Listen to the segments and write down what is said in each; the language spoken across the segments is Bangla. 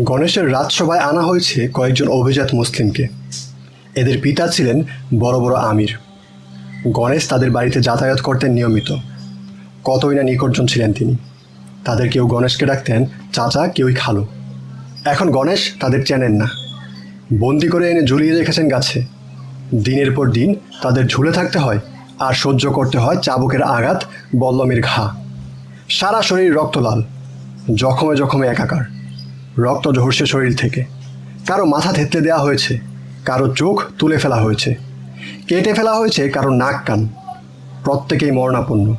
গণেশের রাজসভায় আনা হয়েছে কয়েকজন অভিজাত মুসলিমকে। এদের পিতা ছিলেন বড় বড় আমির। গণেশ তাদের বাড়িতে যাতায়াত করতেন নিয়মিত। কতই না নিকটজন ছিলেন তিনি। তাদের কেউ গণেশকে ডাকতেন, চাচা, কেউই খালো। এখন গণেশ তাদের চেনেন না। বন্দি করে এনে ঝুলিয়ে রেখেছেন গাছে। দিনের পর দিন তাদের ঝুলে থাকতে হয় আর সহ্য করতে হয় চাবুকের আঘাত, বল্লমের ঘা। সারা শরীর রক্তলাল, জখমে জখমে একাকার। রক্ত ঝরছে শরীর থেকে। কারও মাথা থেতলে দেওয়া হয়েছে, কারও চোখ তুলে ফেলা হয়েছে। কেটে ফেলা হয়েছে কারও নাক কান। প্রত্যেকেই মরণাপন্ন।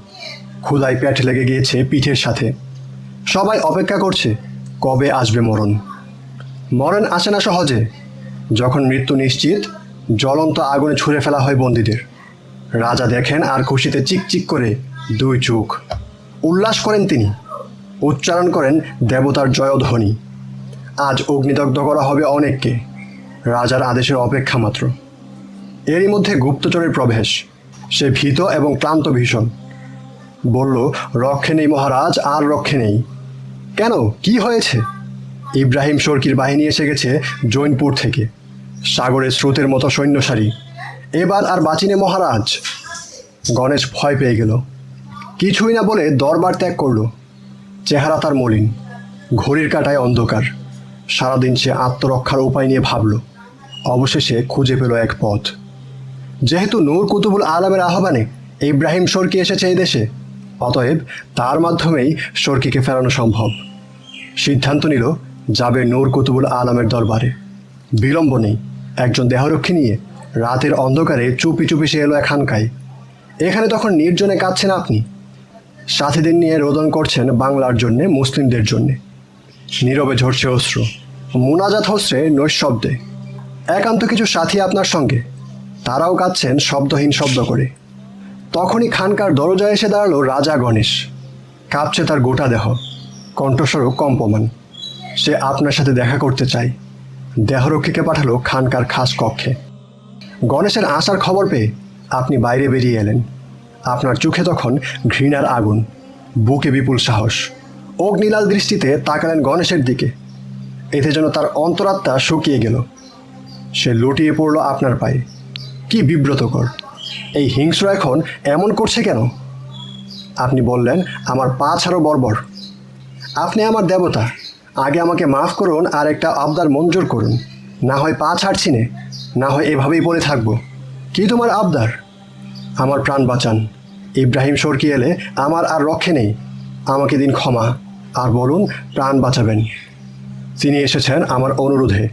ক্ষুদায় পেট লেগে গিয়েছে পিঠের সাথে। সবাই অপেক্ষা করছে, কবে আসবে মরণ? মরণ আসে না সহজে। যখন মৃত্যু নিশ্চিত, জ্বলন্ত আগুনে ছুঁড়ে ফেলা হয় বন্দীদের। রাজা দেখেন আর খুশিতে চিকচিক করে দুই চোখ। উল্লাস করেন তিনি। উচ্চারণ করেন দেবতার জয়ধ্বনি। আজ অগ্নিদগ্ধ করা হবে অনেককে। রাজার আদেশের অপেক্ষা মাত্র। এরই মধ্যে গুপ্তচরের প্রবেশ। সে ভীত এবং ক্লান্ত ভীষণ। বলল, রক্ষে নেই মহারাজ, আর রক্ষে নেই। কেন? কি হয়েছে? ইব্রাহিম সরকির বাহিনী এসে গেছে জৈনপুর থেকে। সাগরের স্রোতের মতো সৈন্যসারি। এবার আর বাঁচিনে মহারাজ। গণেশ ভয় পেয়ে গেল। কিছুই না বলে দরবার ত্যাগ করল। চেহারা তার মলিন। ঘড়ির কাটায় অন্ধকার। সারাদিন সে আত্মরক্ষার উপায় নিয়ে ভাবল। অবশেষে খুঁজে পেল এক পথ। যেহেতু নূর কুতুবুল আলমের আহ্বানে ইব্রাহিম সরকি এসেছে এই দেশে, অতএব তার মাধ্যমেই সরকিকে ফেরানো সম্ভব। সিদ্ধান্ত নিল, যাবে নূর কুতুবুল আলমের দরবারে। বিলম্ব নেই, একজন দেহরক্ষী নিয়ে রাতের অন্ধকারে চুপি চুপি সে এলো এখানকায় এখানে তখন নির্জনে কাঁদছেন আপনি। সাথীদের নিয়ে রোদন করছেন বাংলার জন্যে, মুসলিমদের জন্যে। নীরবে ঝরছে অশ্রু। মুনাজাত হচ্ছে নৈশব্দে। একান্ত কিছু সাথী আপনার সঙ্গে। তারাও কাঁদছেন শব্দহীন শব্দ করে। তখনই খানকার দরজায় এসে দাঁড়াল রাজা গণেশ। কাঁপছে তার গোটা দেহ। কণ্ঠস্বরূপ কম্পমান সে আপনার সাথে দেখা করতে চায় দেহরক্ষীকে পাঠালো খানকার খাস কক্ষে। গণেশের আসার খবর পেয়ে আপনি বাইরে বেরিয়ে এলেন। আপনার চোখে তখন ঘৃণার আগুন, বুকে বিপুল সাহস। অগ্নিলাল দৃষ্টিতে তাকালেন গণেশের দিকে। এতে যেন তার অন্তরাত্মা শুকিয়ে গেল। সে লুটিয়ে পড়ল আপনার পায়ে। কি বিব্রতকর। এই হিংস্র এখন এমন করছে কেন? আপনি বললেন, আমার পা ছাড়ো বর্বর। আপনি আমার দেবতা। আগে আমাকে মাফ করুন আর একটা আবদার মঞ্জুর করুন। না হয় পা ছাড়ছি নে, না হয় এভাবেই পড়ে থাকব। কি তোমার আবদার? আমার প্রাণ বাঁচান। ইব্রাহিম সরকি এলে আমার আর রক্ষে নেই। আমাকে দিন ক্ষমা। আর বলুন, প্রাণ বাঁচাবেন। তিনি এসেছেন আমার অনুরোধে।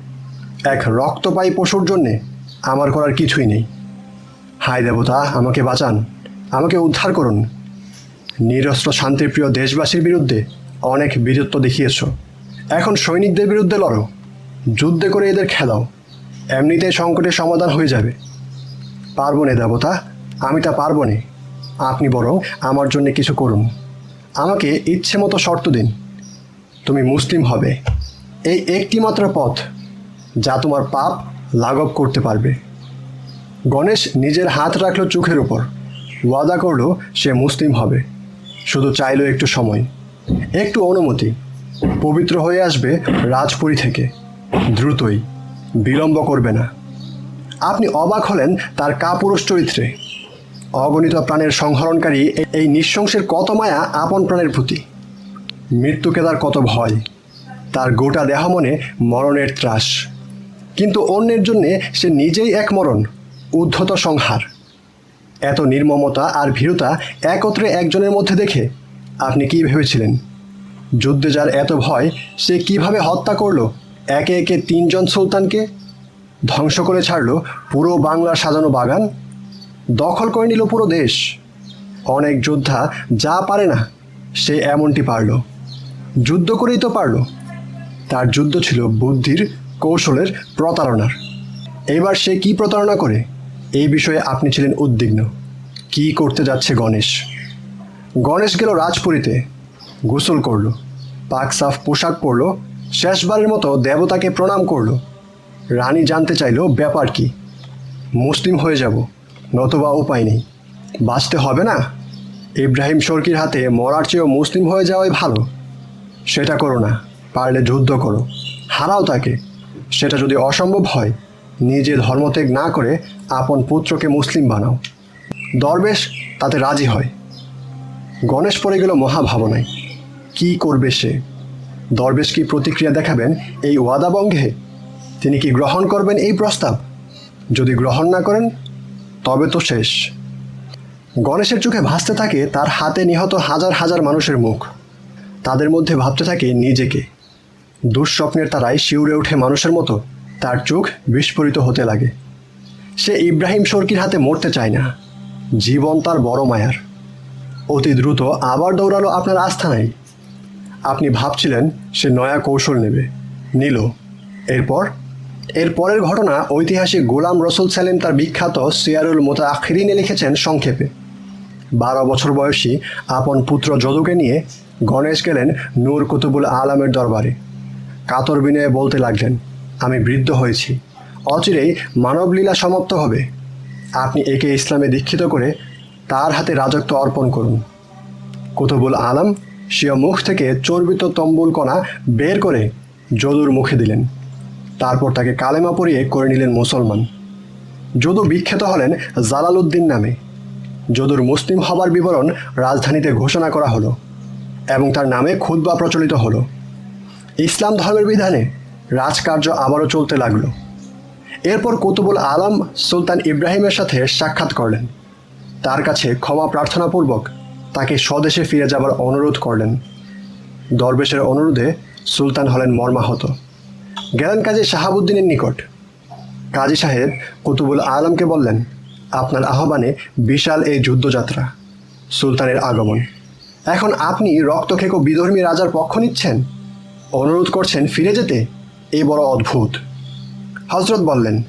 এক রক্তপায়ী পশুর জন্যে আমার করার কিছুই নেই। হায় দেবতা, আমাকে বাঁচান, আমাকে উদ্ধার করুন। নিরস্ত্র শান্তিপ্রিয় দেশবাসীর বিরুদ্ধে অনেক বীরত্ব দেখিয়েছ। এখন সৈনিকদের বিরুদ্ধে লড়ো। যুদ্ধে করে এদের খেলাও। এমনিতেই সংকটের সমাধান হয়ে যাবে। পারব না দেবতা, আমি তা পারব না। আপনি বরং আমার জন্য কিছু করুন। আমাকে ইচ্ছে মতো শর্ত দিন। তুমি মুসলিম হবে। এই একটি মাত্র পথ যা তোমার পাপ লাঘব করতে পারবে। গণেশ নিজের হাত রাখল চোখের উপর। ওয়াদা করল সে মুসলিম হবে। শুধু চাইল একটু সময়, একটু অনুমতি। পবিত্র হয়ে আসবে রাজপুরী থেকে। দ্রুতই, বিলম্ব করবে না। আপনি অবাক হলেন তার কাপুরুষ চরিত্রে। অগণিত প্রাণের সংহরণকারী এই নিঃশংসের কত মায়া আপন প্রাণের প্রতি। মৃত্যুকে তার কত ভয়। তার গোটা দেহ মনে মরণের ত্রাস। কিন্তু অন্যের জন্যে সে নিজেই এক মরণ, উদ্ধত সংহার। এত নির্মমতা আর ভীরুতা একত্রে একজনের মধ্যে দেখে আপনি কি ভেবেছিলেন? যুদ্ধে যার এত ভয়, সে কীভাবে হত্যা করল? একে একে তিনজন সুলতানকে ধ্বংস করে ছাড়ল পুরো বাংলার সাজানো বাগান? দখল করে নিল পুরো দেশ? অনেক যোদ্ধা যা পারে না, সে এমনটি পারল। যুদ্ধ করেই তো পারল। তার যুদ্ধ ছিল বুদ্ধির কৌশলের প্রতারণার। এবার সে কি প্রতারণা করে? এই বিষয়ে আপনি ছিলেন উদ্বিগ্ন। কি করতে যাচ্ছে গণেশ? গণেশ গেল রাজপুরীতে, গোসল করল, পাক সাফ পোশাক পরলো, শেষবারের মতো দেবতাকে প্রণাম করল। রানী জানতে চাইলো, ব্যাপার কি? মুসলিম হয়ে যাব, নতবা উপায় নেই। বাঁচতে হবে না? ইব্রাহিম সরকির হাতে মরার চেয়েও মুসলিম হয়ে যাওয়াই ভালো। সেটা করো না। পারলে যুদ্ধ করো। হারাও তাকে। সেটা যদি অসম্ভব হয়, নিজে ধর্মত্যাগ না করে আপন পুত্রকে মুসলিম বানাও। দরবেশ তাতে রাজি হয়। গণেশ পড়ে গেল মহাভাবনায়। কি করবে সে? দরবেশ কি প্রতিক্রিয়া দেখাবেন এই ওয়াদাবঙ্গে? তিনি কি গ্রহণ করবেন এই প্রস্তাব? যদি গ্রহণ না করেন, তবে তো শেষ। গণেশের চোখে ভাসতে থাকে তার হাতে নিহত হাজার হাজার মানুষের মুখ। তাদের মধ্যে ভাবতে থাকে নিজেকে। দুঃস্বপ্নের তারাই শিউরে ওঠে মানুষের মতো, তার চোখ বিস্ফোরিত হতে লাগে। সে ইব্রাহিম সরকির হাতে মরতে চায় না। জীবন তার বড় মায়ার। অতি দ্রুত আবার দৌড়ালো আপনার আস্থানায়। আপনি ভাবছিলেন সে নয়া কৌশল নেবে। নিল। এরপর? এর পরের ঘটনা ঐতিহাসিক গোলাম রসুল সালেম তার বিখ্যাত সিয়ারুল মোতা আখরিনে লিখেছেন সংক্ষেপে। বারো বছর বয়সী আপন পুত্র যদুকে নিয়ে গণেশ গেলেন নূর কুতুবুল আলমের দরবারে। কাতর বিনয়ে বলতে লাগলেন, আমি বৃদ্ধ হয়েছি। অচিরেই মানবলীলা সমাপ্ত হবে। আপনি একে ইসলামে দীক্ষিত করে তার হাতে রাজত্ব অর্পণ করুন। কুতুবুল আলম স্বীয় মুখ থেকে চর্বিত তম্বুল কণা বের করে যদুর মুখে দিলেন। তারপর তাকে কালেমা পরিয়ে করে নিলেন মুসলমান। যদু বিখ্যাত হলেন জালালউদ্দিন নামে। যদুর মুসলিম হবার বিবরণ রাজধানীতে ঘোষণা করা হলো এবং তার নামে খুদ্া প্রচলিত হলো। ইসলাম ধর্মের বিধানে রাজকার্য আবারও চলতে লাগল। এরপর কুতুবুল আলম সুলতান ইব্রাহিমের সাথে সাক্ষাৎ করলেন। তার কাছে ক্ষমা প্রার্থনাপূর্বক তাকে স্বদেশে ফিরে যাবার অনুরোধ করলেন। দরবেশের অনুরোধে সুলতান হলেন মর্মাহত। গেলেন কাজী শাহাবুদ্দিনের নিকট। কাজী সাহেব কুতুবুল আলমকে বললেন, আপনার আহ্বানে বিশাল এই যুদ্ধযাত্রা, সুলতানের আগমন। এখন আপনি রক্তখেকো বিধর্মী রাজার পক্ষ নিচ্ছেন? অনুরোধ করছেন ফিরে যেতে? এই বড় অদ্ভুত। হজরত বললেন,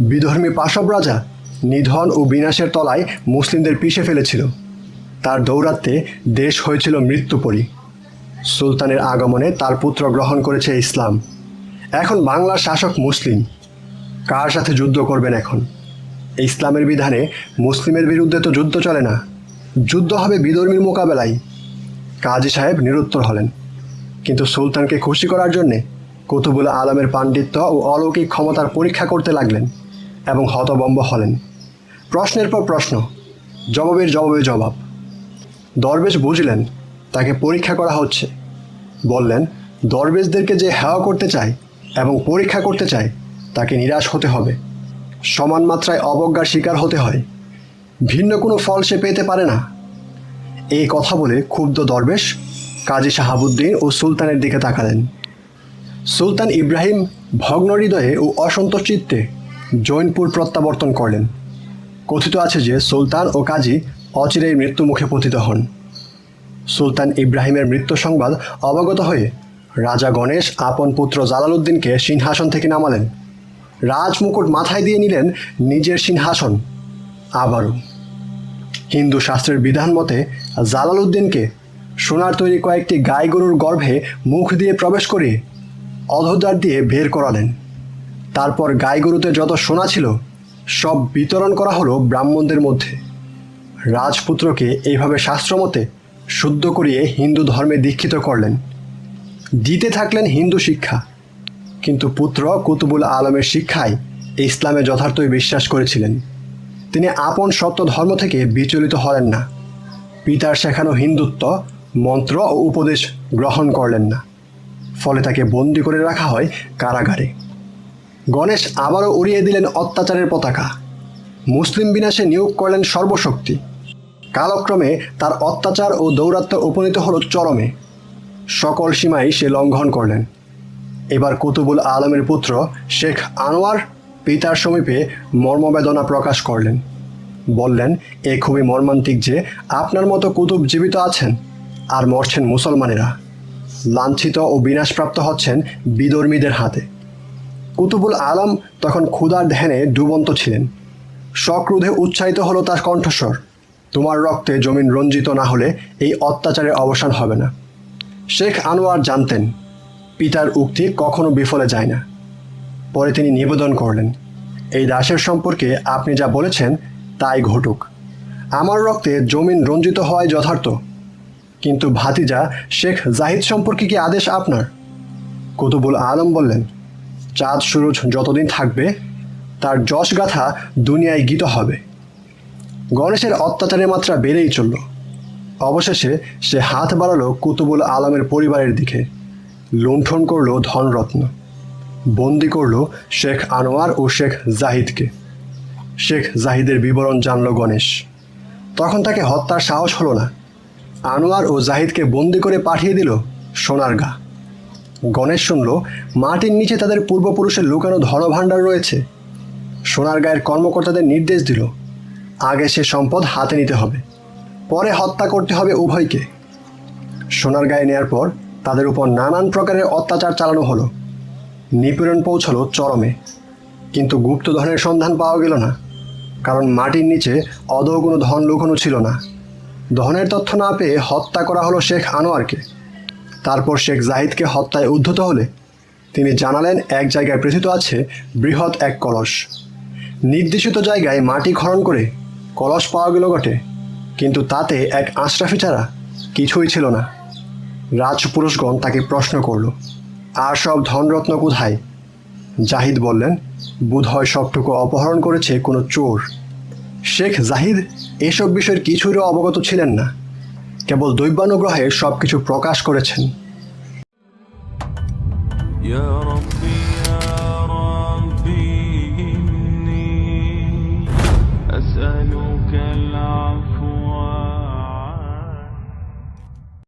বিধর্মী পাশব রাজা নিধন ও বিনাশের তলায় মুসলিমদের পিষে ফেলেছিল। তার দৌরাত্মে দেশ হয়েছিল মৃত্যুপরী। সুলতানের আগমনে তার পুত্র গ্রহণ করেছে ইসলাম। এখন বাংলার শাসক মুসলিম। কার সাথে যুদ্ধ করবেন এখন? ইসলামের বিধানে মুসলিমের বিরুদ্ধে তো যুদ্ধ চলে না। যুদ্ধ হবে বিধর্মীর মোকাবেলায়। কাজী সাহেব নিরুত্তর হলেন। কিন্তু সুলতানকে খুশি করার জন্যে কুতুবুল আলমের পাণ্ডিত্য ও অলৌকিক ক্ষমতার পরীক্ষা করতে লাগলেন এবং হতবম্ব হলেন। প্রশ্নের পর প্রশ্ন, জবাবের জবাবে জবাব। দরবেশ বুঝলেন, তাকে পরীক্ষা করা হচ্ছে। বললেন, দরবেশদেরকে যে হেওয়া করতে চায় এবং পরীক্ষা করতে চায়, তাকে নিরাশ হতে হবে। সমান মাত্রায় অবজ্ঞার শিকার হতে হয়। ভিন্ন কোনো ফল সে পেতে পারে না। এই কথা বলে ক্ষুব্ধ দরবেশ কাজী শাহাবুদ্দিন ও সুলতানের দিকে তাকালেন। সুলতান ইব্রাহিম ভগ্ন হৃদয়ে ও অসন্তোষ চিত্তে জৈনপুর প্রত্যাবর্তন করলেন। কথিত আছে যে, সুলতান ও কাজী অচিরেই মৃত্যুমুখে পতিত হন। সুলতান ইব্রাহিমের মৃত্যু সংবাদ অবগত হয়ে রাজা গণেশ আপন পুত্র জালালউদ্দিনকে সিংহাসন থেকে নামালেন। রাজমুকুট মাথায় দিয়ে নিলেন নিজের সিংহাসন। আবারও হিন্দু শাস্ত্রের বিধান মতে জালালউদ্দিনকে সোনার তৈরি কয়েকটি গাই গরুর গর্ভে মুখ দিয়ে প্রবেশ করে অধোদ্বার দিয়ে বের করালেন। তারপর গাই গরুতে যত সোনা ছিল, সব বিতরণ করা হলো ব্রাহ্মণদের মধ্যে। রাজপুত্রকে এইভাবে শাস্ত্রমতে শুদ্ধ করিয়ে হিন্দু ধর্মে দীক্ষিত করলেন। দিতে থাকলেন হিন্দু শিক্ষা, কিন্তু পুত্র কুতুবুল আলমের শিক্ষায় ইসলামে যথার্থই বিশ্বাস করেছিলেন। তিনি আপন সত্য ধর্ম থেকে বিচলিত হলেন না। পিতার শেখানো হিন্দুত্ব মন্ত্র ও উপদেশ গ্রহণ করলেন না। ফলে তাকে বন্দি করে রাখা হয় কারাগারে। গণেশ আবারও উড়িয়ে দিলেন অত্যাচারের পতাকা। মুসলিম বিনাশে নিয়োগ করলেন সর্বশক্তি। কালক্রমে তার অত্যাচার ও দৌরাত্ম্য উপনীত হল চরমে। সকল সীমাই সে লঙ্ঘন করলেন। এবার কুতুবুল আলমের পুত্র শেখ আনোয়ার পিতার সমীপে মর্মবেদনা প্রকাশ করলেন। বললেন, এ খুবই মর্মান্তিক যে আপনার মতো কুতুব জীবিত আছেন। আর মরছেন মুসলমানেরা। লাঞ্ছিত ও বিনাশপ্রাপ্ত হচ্ছেন বিধর্মীদের হাতে। কুতুবুল আলম তখন ক্ষুধার ধ্যানে ডুবন্ত ছিলেন। সক্রোধে উচ্চারিত হলো তার কণ্ঠস্বর। তোমার রক্তে জমিন রঞ্জিত না হলে এই অত্যাচারের অবসান হবে না। শেখ আনোয়ার জানতেন, পিতার উক্তি কখনো বিফলে যায় না। পরে তিনি নিবেদন করলেন, এই দাসের সম্পর্কে আপনি যা বলেছেন, তাই ঘটুক। আমার রক্তে জমিন রঞ্জিত হওয়ায় যথার্থ। কিন্তু ভাতিজা শেখ জাহিদ সম্পর্কে কি আদেশ আপনার? কুতুবুল আলম বললেন, চাঁদ সুরজ যতদিন থাকবে, তার যশ গাথা দুনিয়ায় গীত হবে। গণেশের অত্যাচারের মাত্রা বেড়েই চলল। অবশেষে সে হাত বাড়ালো কুতুবুল আলমের পরিবারের দিকে। লুণ্ঠন করল ধনরত্ন। বন্দি করল শেখ আনোয়ার ও শেখ জাহিদকে। শেখ জাহিদের বিবরণ জানল গণেশ। তখন তাকে হত্যার সাহস হলো না। আনোয়ার ও জাহিদকে বন্দি করে পাঠিয়ে দিল সোনারগা গণেশ শুনল, মাটির নিচে তাদের পূর্বপুরুষের লুকানো ধনভাণ্ডার রয়েছে। সোনারগাঁয়ের কর্মকর্তাদের নির্দেশ দিল, আগে সে সম্পদ হাতে নিতে হবে, পরে হত্যা করতে হবে উভয়কে। সোনারগাঁয়ে নেয়ার পর তাদের উপর নানান প্রকারের অত্যাচার চালানো হলো। নিপীড়ন পৌঁছলো চরমে, কিন্তু গুপ্তধনের সন্ধান পাওয়া গেল না, কারণ মাটির নিচে অদৌ কোনো ধন লুকোনো ছিল না। ধনের তথ্য না পেয়ে হত্যা করা হলো শেখ আনোয়ারকে। তারপর শেখ জাহিদকে হত্যায় উদ্ধত হলে তিনি জানালেন, এক জায়গায় পৃথিত আছে বৃহৎ এক কলস। নির্দেশিত জায়গায় মাটি খনন করে কলস পাওয়া গেল বটে, কিন্তু তাতে এক আশরাফি ছাড়া কিছুই ছিল না। রাজপুরুষগণ তাকে প্রশ্ন করল, আর সব ধনরত্ন কোথায়? জাহিদ বললেন, বোধহয় সবটুকু অপহরণ করেছে কোনো চোর। শেখ জাহিদ এসব বিষয়ের কিছুরও অবগত ছিলেন না। কেবল দৈবানুগ্রহে সব কিছু প্রকাশ করেছেন।